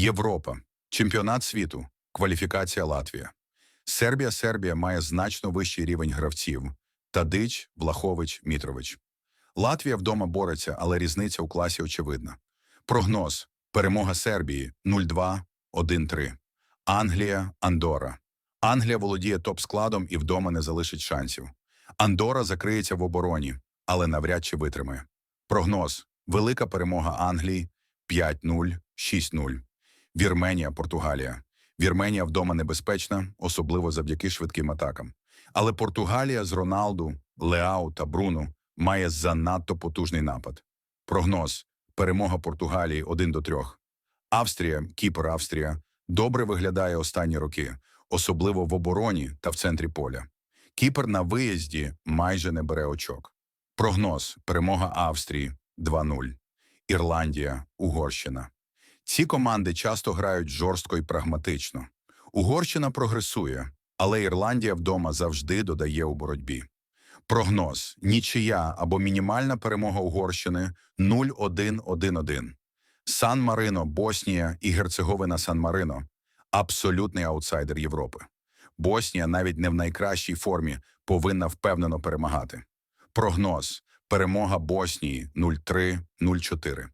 Європа, чемпіонат світу, кваліфікація Латвія. Сербія Сербія має значно вищий рівень гравців. Тадич, Влахович, Мітрович. Латвія вдома бореться, але різниця у класі очевидна. Прогноз: перемога Сербії 0-2, 1-3. Англія, Андора. Англія володіє топ-складом і вдома не залишить шансів. Андора закриється в обороні, але навряд чи витримає. Прогноз: велика перемога Англії 5-0, 6-0. Вірменія, Португалія. Вірменія вдома небезпечна, особливо завдяки швидким атакам. Але Португалія з Роналду, Леау та Бруно має занадто потужний напад. Прогноз: перемога Португалії 1 до 3. Австрія, Кіпр, Австрія добре виглядає останні роки, особливо в обороні та в центрі поля. Кіпр на виїзді майже не бере очок. Прогноз: перемога Австрії 2-0. Ірландія, Угорщина. Ці команди часто грають жорстко і прагматично. Угорщина прогресує, але Ірландія вдома завжди додає у боротьбі. Прогноз: нічия або мінімальна перемога Угорщини 0-1-1-1. Сан-Марино, Боснія і Герцеговина Сан-Марино абсолютний аутсайдер Європи. Боснія навіть не в найкращій формі повинна впевнено перемагати. Прогноз: перемога Боснії 0-3, 0-4.